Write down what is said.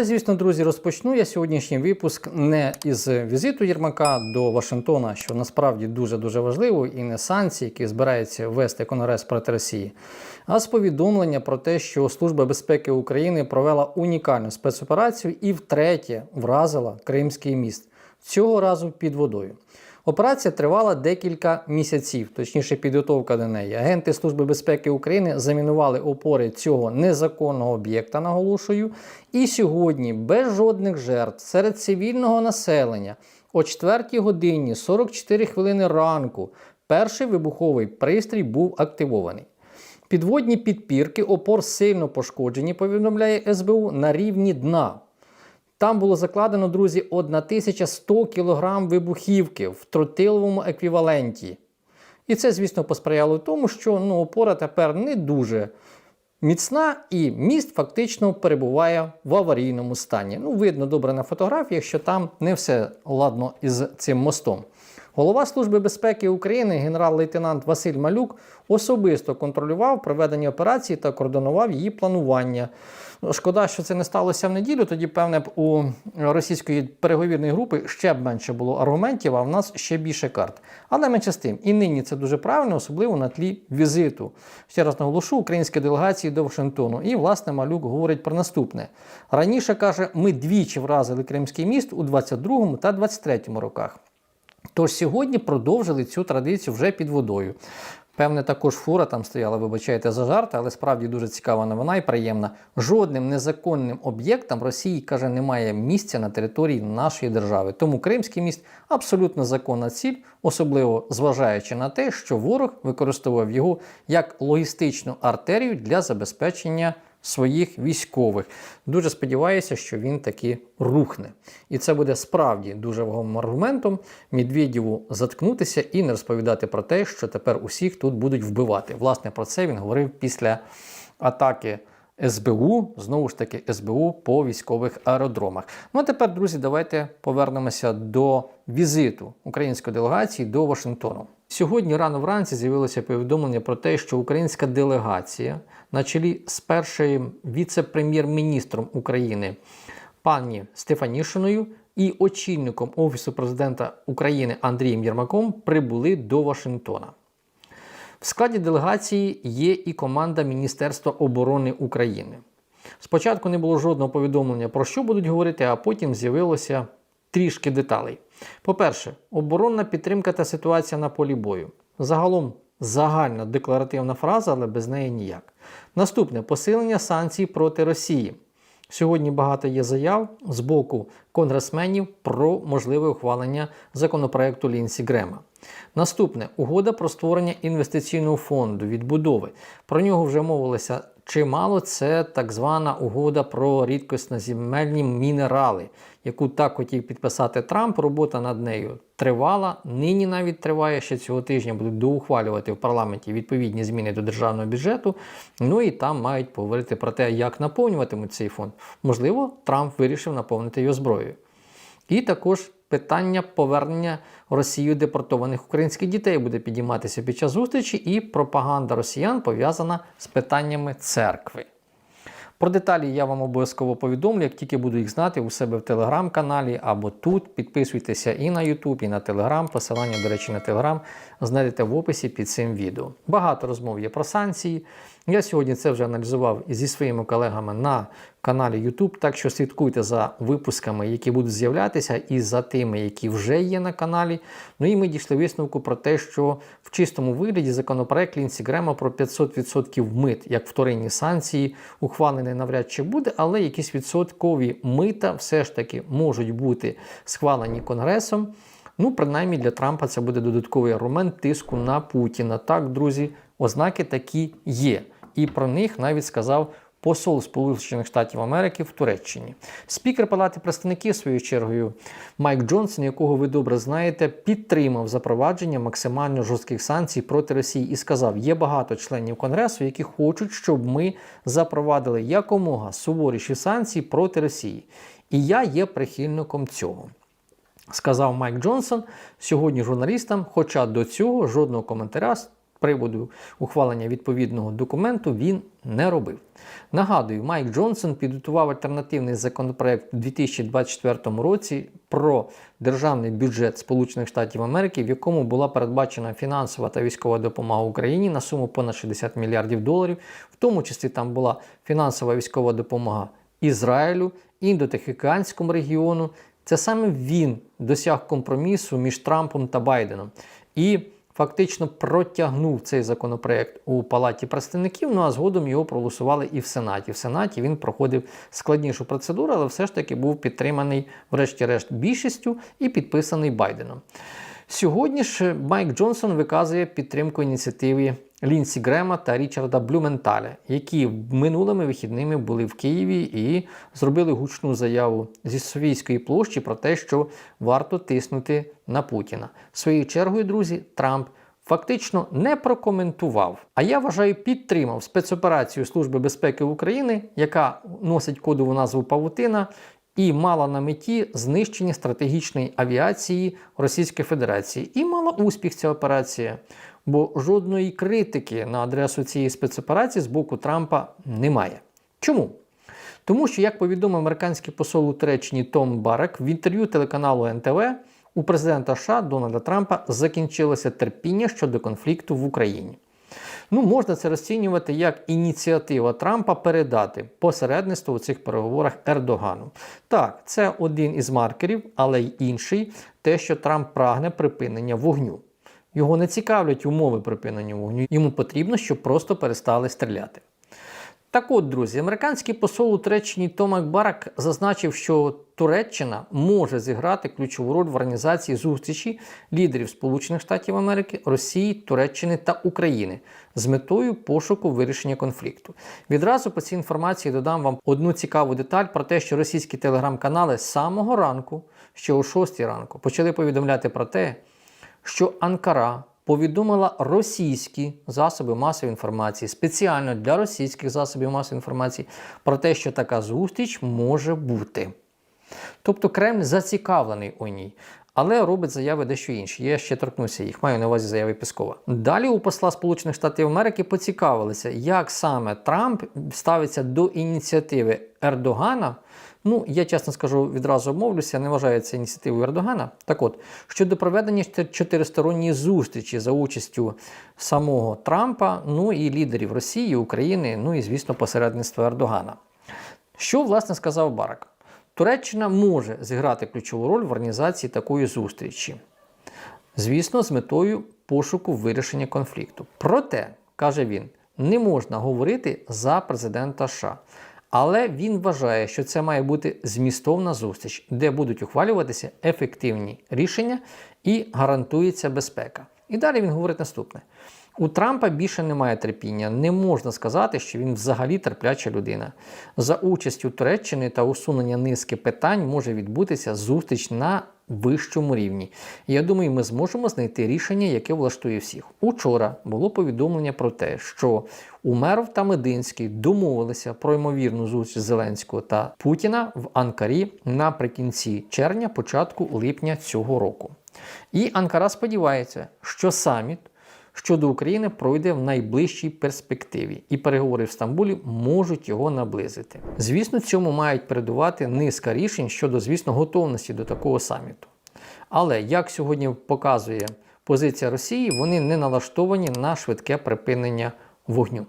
Звісно, друзі, розпочну я сьогоднішній випуск не із візиту Єрмака до Вашингтона, що насправді дуже дуже важливо, і не санкції, які збирається ввести Конгрес проти Росії, а з повідомлення про те, що Служба безпеки України провела унікальну спецоперацію і втретє вразила Кримський міст цього разу під водою. Операція тривала декілька місяців, точніше, підготовка до неї. Агенти Служби безпеки України замінували опори цього незаконного об'єкта, наголошую. І сьогодні без жодних жертв серед цивільного населення о 4 годині 44 хвилини ранку перший вибуховий пристрій був активований. Підводні підпірки опор сильно пошкоджені, повідомляє СБУ, на рівні дна. Там було закладено, друзі, 1100 кг вибухівки в тротиловому еквіваленті. І це, звісно, посприяло тому, що ну, опора тепер не дуже міцна, і міст фактично перебуває в аварійному стані. Ну, видно добре на фотографіях, що там не все ладно із цим мостом. Голова Служби безпеки України, генерал-лейтенант Василь Малюк, особисто контролював проведення операції та координував її планування. Ну, Шкода, що це не сталося в неділю. Тоді, певне, б у російської переговірної групи ще б менше було аргументів, а в нас ще більше карт. Але менше з тим, і нині це дуже правильно, особливо на тлі візиту. Ще раз наголошу, української делегації до Вашингтону. І, власне, Малюк говорить про наступне. Раніше каже, ми двічі вразили Кримський міст у 22 та 23 роках. Тож сьогодні продовжили цю традицію вже під водою. Певне, також фура там стояла, вибачайте за жарт, але справді дуже цікава новина і приємна. Жодним незаконним об'єктам Росії каже, немає місця на території нашої держави. Тому Кримський міст абсолютно законна ціль, особливо зважаючи на те, що ворог використовував його як логістичну артерію для забезпечення своїх військових. Дуже сподіваюся, що він таки рухне. І це буде справді дуже вагомим аргументом Медведєву заткнутися і не розповідати про те, що тепер усіх тут будуть вбивати. Власне, про це він говорив після атаки. СБУ, знову ж таки, СБУ по військових аеродромах. Ну а тепер, друзі, давайте повернемося до візиту української делегації до Вашингтону. Сьогодні рано вранці з'явилося повідомлення про те, що українська делегація на чолі з першим віце-прем'єр-міністром України пані Стефанішиною і очільником Офісу президента України Андрієм Єрмаком прибули до Вашингтона. В складі делегації є і команда Міністерства оборони України. Спочатку не було жодного повідомлення, про що будуть говорити, а потім з'явилося трішки деталей. По-перше, оборонна підтримка та ситуація на полі бою. Загалом загальна декларативна фраза, але без неї ніяк. Наступне посилення санкцій проти Росії. Сьогодні багато є заяв з боку конгресменів про можливе ухвалення законопроекту Лінсі Грема. Наступне угода про створення інвестиційного фонду відбудови. Про нього вже мовилося чимало. Це так звана угода про рідкосноземельні мінерали, яку так хотів підписати Трамп. Робота над нею тривала. Нині навіть триває ще цього тижня. Будуть доухвалювати в парламенті відповідні зміни до державного бюджету. Ну і там мають поговорити про те, як наповнюватимуть цей фонд. Можливо, Трамп вирішив наповнити його зброєю. І також питання повернення Росією депортованих українських дітей буде підійматися під час зустрічі, і пропаганда росіян пов'язана з питаннями церкви. Про деталі я вам обов'язково повідомлю, як тільки буду їх знати у себе в телеграм-каналі або тут. Підписуйтеся і на YouTube, і на Телеграм. Посилання, до речі, на Телеграм знайдете в описі під цим відео. Багато розмов є про санкції. Я сьогодні це вже аналізував зі своїми колегами на каналі YouTube, так що слідкуйте за випусками, які будуть з'являтися, і за тими, які вже є на каналі. Ну і ми дійшли висновку про те, що в чистому вигляді законопроект Лінсі Грема про 500% мит, як вторинні санкції, ухвалений навряд чи буде, але якісь відсоткові мита все ж таки можуть бути схвалені Конгресом. Ну, принаймні для Трампа це буде додатковий аргумент тиску на Путіна. Так, друзі, ознаки такі є. І про них навіть сказав посол Сполучених Штатів Америки в Туреччині. Спікер Палати представників, своєю чергою, Майк Джонсон, якого ви добре знаєте, підтримав запровадження максимально жорстких санкцій проти Росії і сказав: є багато членів Конгресу, які хочуть, щоб ми запровадили якомога суворіші санкції проти Росії. І я є прихильником цього. Сказав Майк Джонсон сьогодні журналістам, хоча до цього жодного коментаря приводу ухвалення відповідного документу він не робив. Нагадую, Майк Джонсон підготував альтернативний законопроект у 2024 році про державний бюджет Сполучених Штатів Америки, в якому була передбачена фінансова та військова допомога Україні на суму понад 60 мільярдів доларів. В тому числі там була фінансова військова допомога Ізраїлю, індотихоокеанському регіону. Це саме він досяг компромісу між Трампом та Байденом і фактично протягнув цей законопроект у Палаті представників. Ну а згодом його проголосували і в Сенаті. В Сенаті він проходив складнішу процедуру, але все ж таки був підтриманий, врешті-решт, більшістю і підписаний Байденом. Сьогодні ж Майк Джонсон виказує підтримку ініціативи Лінсі Грема та Річарда Блюменталя, які минулими вихідними були в Києві і зробили гучну заяву зі Софійської площі про те, що варто тиснути на Путіна. Своєю чергою, друзі, Трамп фактично не прокоментував. А я вважаю, підтримав спецоперацію Служби безпеки України, яка носить кодову назву Павутина і мала на меті знищення стратегічної авіації Російської Федерації. І мала успіх ця операція, бо жодної критики на адресу цієї спецоперації з боку Трампа немає. Чому? Тому що, як повідомив американський посол у Туреччині Том Барак в інтерв'ю телеканалу НТВ, у президента США Дональда Трампа закінчилося терпіння щодо конфлікту в Україні. Ну, можна це розцінювати як ініціатива Трампа передати посередництво у цих переговорах Ердогану. Так, це один із маркерів, але й інший те, що Трамп прагне припинення вогню. Його не цікавлять умови припинення вогню. Йому потрібно, щоб просто перестали стріляти. Так от, друзі, американський посол у Туреччині Томак Барак зазначив, що Туреччина може зіграти ключову роль в організації зустрічі лідерів Сполучених Штатів Америки, Росії, Туреччини та України з метою пошуку вирішення конфлікту. Відразу по цій інформації додам вам одну цікаву деталь про те, що російські телеграм-канали з самого ранку, ще о 6 ранку, почали повідомляти про те, що Анкара повідомила російські засоби масової інформації спеціально для російських засобів масової інформації про те, що така зустріч може бути. Тобто Кремль зацікавлений у ній. Але робить заяви дещо інші. Я ще торкнуся їх, маю на увазі заяви Піскова. Далі у посла Сполучених Штатів Америки поцікавилися, як саме Трамп ставиться до ініціативи Ердогана. Ну, я чесно скажу, відразу обмовлюся, не вважаю це ініціативою Ердогана. Так от, щодо проведення чотиристоронньої зустрічі за участю самого Трампа, ну і лідерів Росії, України, ну і, звісно, посередництва Ердогана. Що, власне, сказав Барак? Туреччина може зіграти ключову роль в організації такої зустрічі. Звісно, з метою пошуку вирішення конфлікту. Проте, каже він, не можна говорити за президента США. Але він вважає, що це має бути змістовна зустріч, де будуть ухвалюватися ефективні рішення і гарантується безпека. І далі він говорить наступне: у Трампа більше немає терпіння. Не можна сказати, що він взагалі терпляча людина. За участю Туреччини та усунення низки питань може відбутися зустріч на вищому рівні. Я думаю, ми зможемо знайти рішення, яке влаштує всіх. Учора було повідомлення про те, що Умеров та Мединський домовилися про ймовірну зустріч Зеленського та Путіна в Анкарі наприкінці червня, початку липня цього року. І Анкара сподівається, що саміт щодо України пройде в найближчій перспективі, і переговори в Стамбулі можуть його наблизити. Звісно, цьому мають передувати низка рішень щодо, звісно, готовності до такого саміту. Але як сьогодні показує позиція Росії, вони не налаштовані на швидке припинення вогню.